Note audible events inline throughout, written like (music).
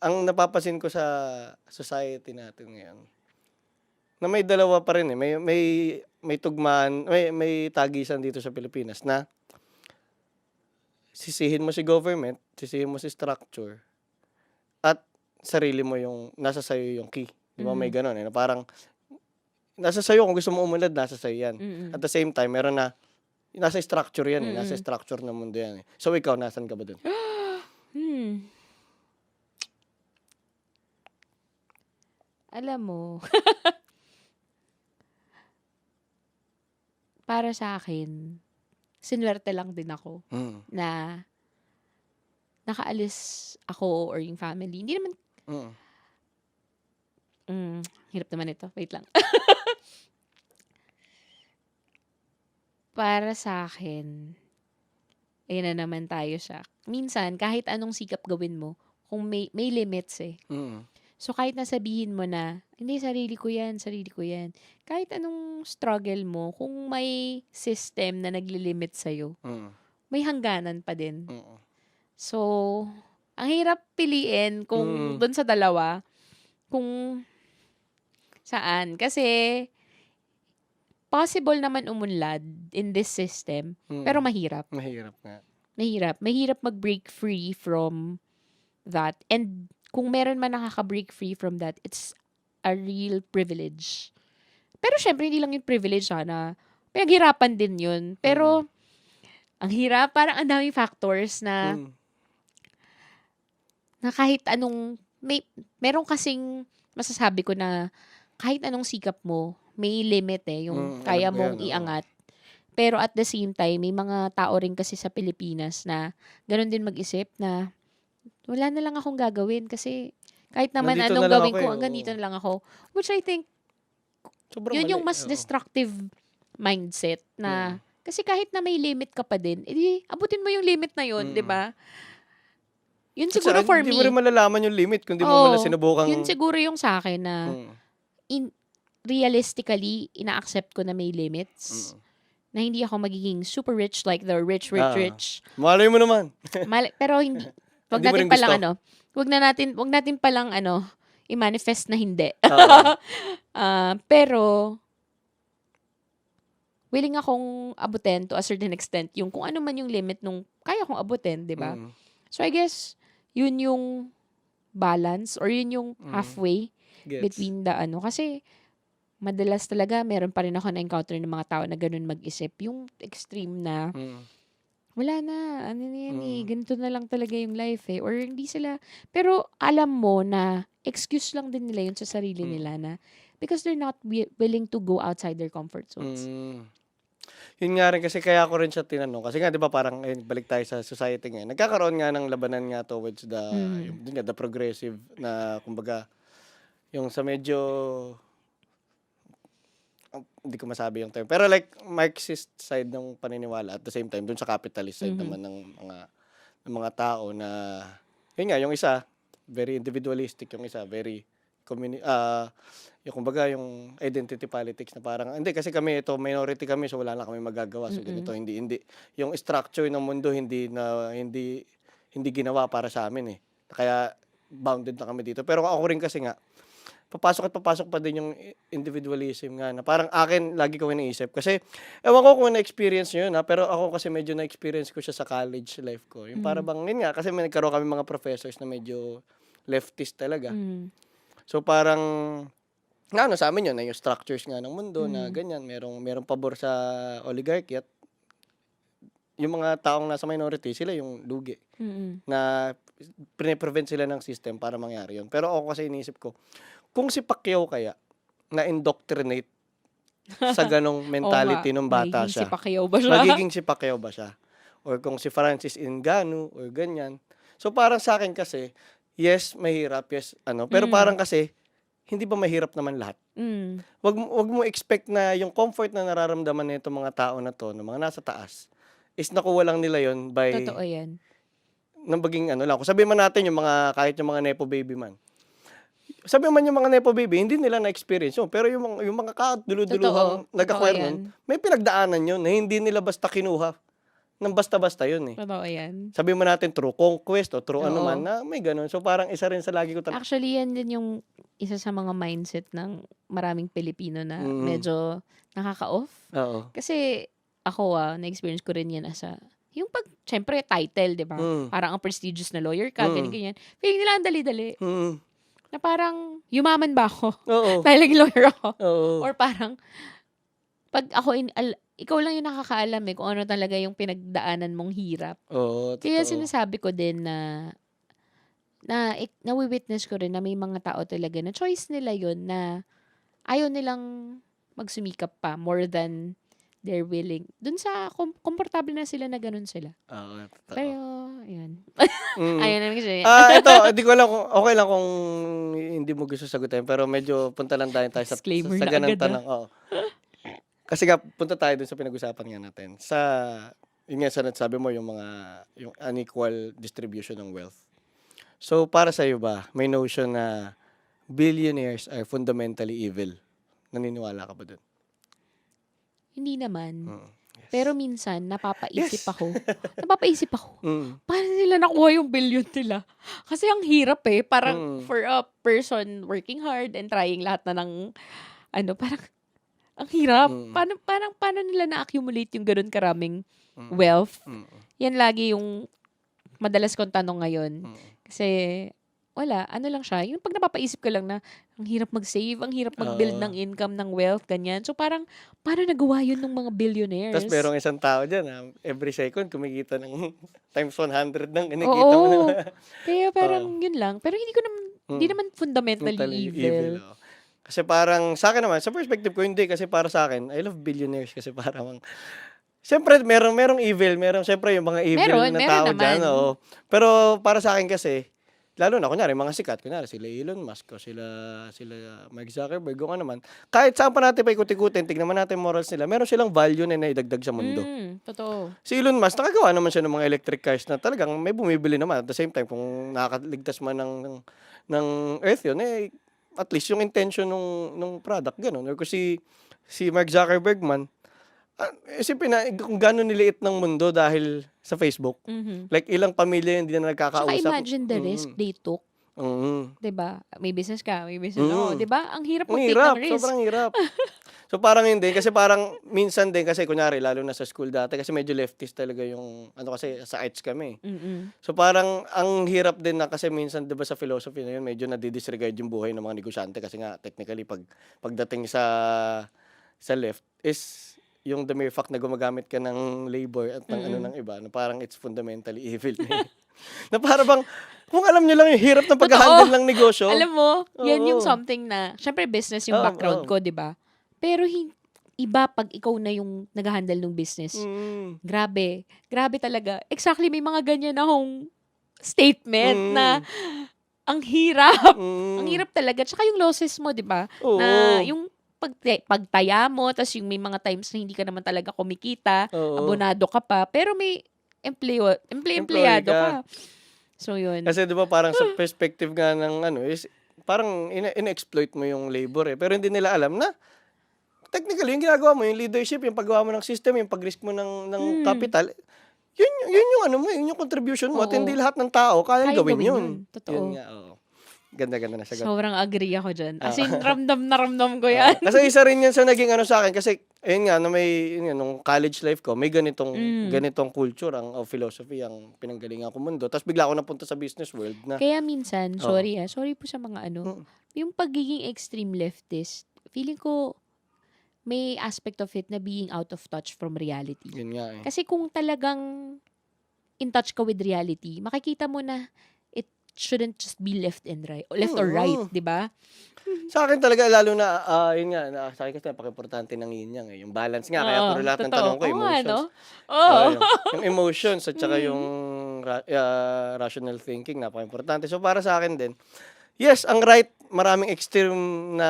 ang napapansin ko sa society natin ngayon, na may dalawa pa rin eh. May, may, may tugmaan, may, may tagisan dito sa Pilipinas na sisihin mo si government, sisihin mo si structure, at sarili mo yung, nasa sayo yung key. Di ba? May Mm. ganun eh. Na parang, nasa sayo, kung gusto mo umunlad, nasa sayo yan. Mm-mm. At the same time, meron na, nasa structure yan eh. Nasa structure ng mundo yan eh. So ikaw, nasan ka ba dun? (gasps) Hmm. Alam mo, (laughs) para sa akin, sinwerte lang din ako Mm. na nakaalis ako or yung family. Hindi naman, Mm. mm, hirap naman ito. Wait lang. (laughs) para sa akin, ayun na naman tayo sa, minsan, kahit anong sikap gawin mo, kung may, may limits eh. Mm. So, kahit nasabihin mo na, hindi, sarili ko yan, sarili ko yan. Kahit anong struggle mo, kung may system na naglilimit sa'yo, Mm. may hangganan pa din. Mm. So, ang hirap piliin kung Mm. doon sa dalawa, kung saan. Kasi, possible naman umunlad in this system, Mm. pero mahirap. Mahirap nga. Mahirap. Mahirap mag-break free from that. And kung meron man nakaka-break free from that, it's a real privilege. Pero syempre, hindi lang yung privilege ha, na pinaghirapan din yun. Pero, ang hirap, parang ang daming factors na, Mm. na kahit anong, may, meron kasing masasabi ko na kahit anong sikap mo, may limit eh, yung Mm, kaya mong yan, iangat. Pero at the same time, may mga tao rin kasi sa Pilipinas na ganun din mag-isip na wala na lang akong gagawin kasi kahit naman Nandito anong na gawin ko, eh, hanggang oo. dito na lang ako. Which I think, Sobrang yun yung mali, mas oo. destructive mindset na Mm. kasi kahit na may limit ka pa din, edi abutin mo yung limit na yun, Mm. di ba? Yun At siguro saka, for Hindi me. mo rin malalaman yung limit kung di mo Oo, muna sinubukang... Yun siguro yung sa akin na Mm. in, realistically, ina-accept ko na may limits. Mm. Na hindi ako magiging super rich like the rich, rich, Ah. rich. Malay mo naman. Mal- pero hindi. (laughs) Wag Hindi mo natin rin palang gusto. ano. Wag na natin, wag natin palang ano, i-manifest na hindi. Oo. (laughs) Ah, pero, willing akong abutin to a certain extent yung kung ano man yung limit nung kaya kong abutin, di ba? Mm. So, I guess, yun yung balance or yun yung Mm. halfway Gets. between the ano. Kasi, madalas talaga, meron pa rin ako na-encounter ng mga tao na ganun mag-isip. Yung extreme na, Mm. Wala na, ano na yan eh, Mm. ganito na lang talaga yung life eh. Or hindi sila, pero alam mo na excuse lang din nila yun sa sarili Mm. nila na because they're not wi- willing to go outside their comfort zones. Mm. Yun nga rin kasi kaya ko rin siya tinanong. Kasi nga 'di ba parang eh, balik tayo sa society ngayon. Nagkakaroon nga ng labanan nga towards the Mm. yung, nga, the progressive na kumbaga yung sa medyo hindi ko masabi yung term. Pero like Marxist side ng paniniwala at the same time dun sa capitalist side Mhm. naman ng mga ng mga tao na yun nga yung isa very individualistic yung isa very communi- ah yung kumbaga yung identity politics na parang hindi kasi kami ito minority kami so wala na kami magagawa so Mm-mm. ganito hindi hindi yung structure ng mundo hindi na hindi hindi ginawa para sa amin eh kaya bounded na kami dito pero ako rin kasi nga papasok at papasok pa din yung individualism nga na parang akin lagi ko iniisip kasi ewan ko kung na-experience nyo yun ha pero ako kasi medyo na-experience ko siya sa college life ko yung para Mm. bang yun nga kasi may nagkaroon kami mga professors na medyo leftist talaga Mm. So parang nga ano sa amin yun na yung structures nga ng mundo na Mm. ganyan, merong merong pabor sa oligarchy at yung mga taong nasa minority sila yung lugi Mm-mm. na prevent sila ng system para mangyari yun. Pero ako kasi iniisip ko, kung si Pacquiao kaya na indoctrinate sa ganong (laughs) mentality nung bata magiging siya, Si Pacquiao ba siya? magiging si Pacquiao ba siya? Or kung si Francis Ngannou or ganyan. So parang sa akin kasi, yes, mahirap, yes, ano. Pero Mm. parang kasi, hindi ba mahirap naman lahat? Mm. Wag, mo- wag mo expect na yung comfort na nararamdaman nito mga tao na to, ng mga nasa taas, is nakuha lang nila yon by Totoo yan. nang baging ano lang. Kung sabihin man natin yung mga, kahit yung mga nepo baby man. Sabi man yung mga nepo baby, hindi nila na-experience yun. Pero yung, mga- yung mga kadulu-duluhang nag-acquire nun, may pinagdaanan yun na hindi nila basta kinuha ng basta-basta yun eh. Totoo yan. Sabi mo natin true conquest o true ano Oo. man na may ganun. So parang isa rin sa lagi ko talaga. Actually, yan din yung isa sa mga mindset ng maraming Pilipino na Mm. medyo nakaka-off. Oo. Kasi ako ah, na-experience ko rin yan as a, yung pag, syempre, title, di ba? Mm. Parang ang prestigious na lawyer ka, Mm. ganyan-ganyan. Feeling nila ang dali-dali. Mm. Na parang, yumaman ba ako? Oo. (laughs) Dahil naging lawyer ako? Oo. Or parang, pag ako, in, al- ikaw lang yung nakakaalam eh kung ano talaga yung pinagdaanan mong hirap. Oo. Kaya totoo. sinasabi ko din na na ik- nawi-witness ko rin na may mga tao talaga na choice nila yun na ayaw nilang magsumikap pa more than they're willing. Dun sa kom- komportable na sila na ganun sila. Oo. totoo. Pero, ayun. Mm. (laughs) Ayun naman kasi. Ah, ito, hindi ko alam kung okay lang kung hindi mo gusto sagutin pero medyo punta lang tayo tayo sa Disclaimer sa, sa na ganang agad, ah. tanong. Oo. Kasi nga punta tayo dun sa pinag-usapan nga natin. Sa yun nga sa sabi mo yung mga yung unequal distribution ng wealth. So para sa iyo ba, may notion na billionaires are fundamentally evil? Naniniwala ka ba dun? Hindi naman. Mm. Pero minsan, napapaisip Yes. ako. (laughs) napapaisip ako. Mm. Paano nila nakuha yung billion nila? Kasi ang hirap eh. Parang Mm. for a person working hard and trying lahat na ng, ano, parang, ang hirap. Mm. Paano, parang, paano nila na-accumulate yung ganun karaming Mm. wealth? Mm. Yan lagi yung madalas kong tanong ngayon. Mm. Kasi, wala, ano lang siya, yung pag napapaisip ka lang na, ang hirap mag-save, ang hirap mag-build Oo. ng income, ng wealth, ganyan. So parang, paano nagawa yun ng mga billionaires? Tapos merong isang tao dyan, ah, every second kumikita ng (laughs) times 100 ng kinikita mo Oo. na. Kaya parang yun lang. Pero hindi ko naman, hindi Mm. naman fundamentally Totally evil. oo. Kasi parang, sa akin naman, sa perspective ko, hindi. Kasi para sa akin, I love billionaires. Kasi parang, Siyempre, merong, merong evil. Merong, siyempre, yung mga evil Meron, na meron tao naman. dyan. Oo. Pero para sa akin kasi, lalo na, kunyari, mga sikat, kunyari, sila Elon Musk, o sila, sila Mark Zuckerberg, o ano naman. Kahit saan pa natin pa ikut-ikutin, tignan man natin morals nila, meron silang value na naidagdag sa mundo. Mm, totoo. Si Elon Musk, nakagawa naman siya ng mga electric cars na talagang may bumibili naman. At the same time, kung nakakaligtas man ng, ng, ng Earth yun, eh, at least yung intention ng, ng product, ganun. Or kung si, si Mark Zuckerberg man, ah, isipin na kung gano'n niliit ng mundo dahil sa Facebook. Mhm. Like, ilang pamilya hindi na Saka nagkakausap. imagine the risk Mm. they took. Mm. 'di ba? May business ka, may business Mm. ako, 'di ba? Ang hirap Ang mag-take hirap, ng risk. sobrang hirap. (laughs) so parang hindi, kasi parang minsan din, kasi kunyari, lalo na sa school dati, kasi medyo leftist talaga yung, ano kasi, sa arts kami. Mm-mm. So parang ang hirap din na kasi minsan 'di ba sa philosophy na yun medyo nadidisregard yung buhay ng mga negosyante kasi nga technically pag pagdating sa sa left is yung the mere fact na gumagamit ka ng labor at ng ano Mm-mm. ng iba na parang it's fundamentally evil. (laughs) na para bang kung alam niyo lang yung hirap ng pag-handle ng negosyo. Alam mo, yan yung something na, syempre business yung Oo, background oo. ko, 'di ba? Pero hin- iba pag ikaw na yung nag-handle ng business. Mm. Grabe. Grabe talaga. Exactly, may mga ganyan akong statement Mm. na ang hirap. Mm. Ang hirap talaga. Tsaka yung losses mo, di ba? Na yung pag, pagtaya mo, tapos yung may mga times na hindi ka naman talaga kumikita, Oo. abonado ka pa, pero may empleo, emple, Employee empleyado ka. ka. So, yun. Kasi 'di ba parang sa perspective nga ng ano is parang ina- in-exploit mo yung labor eh. Pero hindi nila alam na technically yung ginagawa mo, yung leadership, yung paggawa mo ng system, yung pag-risk mo ng ng Mm. capital, yun yun yung ano mo, yun yung contribution mo. At Oo. hindi lahat ng tao kaya Kaya gawin, gawin yun. yun. Totoo. Yun nga, oo. Ganda-ganda na sagot. Sobrang agree ako dyan. As Ah. in, ramdam na ramdam ko yan. Ah, kasi isa rin yan sa naging ano sa akin kasi ayun nga na may yun nga, nung college life ko may ganitong Mm. ganitong culture ang of philosophy ang pinanggalingan ko mundo tapos bigla ako napunta sa business world na Kaya minsan, sorry ah, sorry po sa mga ano, Mm. yung pagiging extreme leftist, feeling ko may aspect of it na being out of touch from reality. yun nga eh. Kasi kung talagang in touch ka with reality, makikita mo na shouldn't just be left and right, left or right. 'di ba? Sa akin talaga, lalo na, ah, yun nga, na, sa akin kasi napaka-importante ng yin yang eh. Yung balance nga, kaya Oo, puro lahat ng totoo. tanong ko, Oo nga, emotions. no? Oo, Oo. yung, yung emotions at saka (laughs) Mm. yung ra- ah, rational thinking, napaka-importante. So, para sa akin din, yes, ang right, maraming extreme na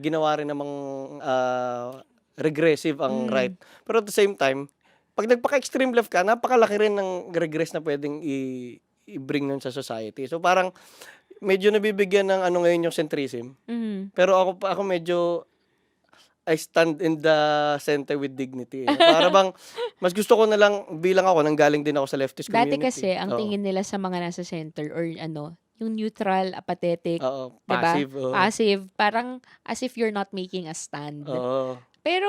ginawa rin namang ah, regressive ang Mm. right. Pero at the same time, pag nagpaka-extreme left ka, napakalaki rin ng regress na pwedeng i- i-bring nun sa society. So, parang, medyo nabibigyan ng ano ngayon yung centrism. Mhm. Pero ako pa ako medyo I stand in the center with dignity. Eh. Para bang, (laughs) mas gusto ko na lang, bilang ako, nanggaling din ako sa leftist Dati community. kasi, ang Oo. tingin nila sa mga nasa center or ano, yung neutral, apathetic, Oo, diba? passive. oo. passive, parang as if you're not making a stand. Oo. Pero,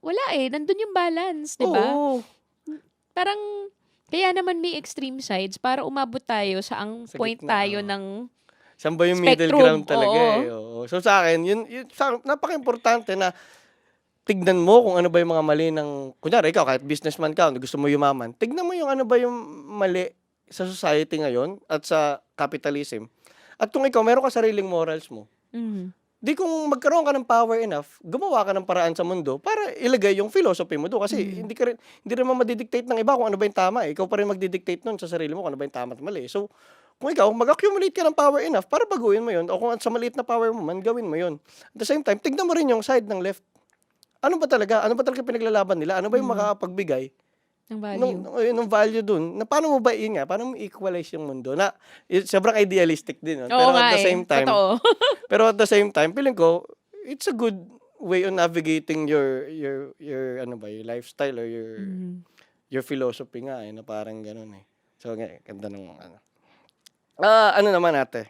wala eh. Nandun yung balance, di ba? Oo. Parang, kaya naman may extreme sides para umabot tayo sa ang Sa point gitna, tayo ng Saan ba yung middle Spectrum, ground talaga oo. eh. Oo. So sa akin, yun, yun sa, napaka-importante na tignan mo kung ano ba yung mga mali ng, kunyari ikaw, kahit businessman ka, gusto mo yumaman, tignan mo yung ano ba yung mali sa society ngayon at sa capitalism. At kung ikaw, meron ka sariling morals mo, Mhm. Di kung magkaroon ka ng power enough, gumawa ka ng paraan sa mundo para ilagay yung philosophy mo doon. Kasi Mm. hindi ka rin, hindi rin naman madidictate ng iba kung ano ba yung tama. Eh. Ikaw pa rin magdidictate nun sa sarili mo kung ano ba yung tama at mali. So, kung ikaw, mag-accumulate ka ng power enough para baguhin mo yun, o kung sa maliit na power mo man, gawin mo yun. At the same time, tignan mo rin yung side ng left. Ano ba talaga? Ano ba talaga pinaglalaban nila? Ano ba yung Mm. makakapagbigay ng value. nung, nung value dun? Na paano mo ba, yun nga, paano mo equalize yung mundo? Na, y- sobrang idealistic din. no? Oo Pero nga at the eh. same time, Totoo. (laughs) (laughs) pero at the same time, feeling ko, it's a good way on navigating your your your ano ba, your lifestyle or your Mhm. your philosophy nga eh, na parang ganun eh. So, nga, ganda ng ano. Ah, ano naman ate?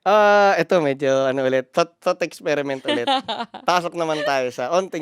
Ah, ito medyo ano ulit, thought, thought experiment ulit. (laughs) Pasok naman tayo sa onting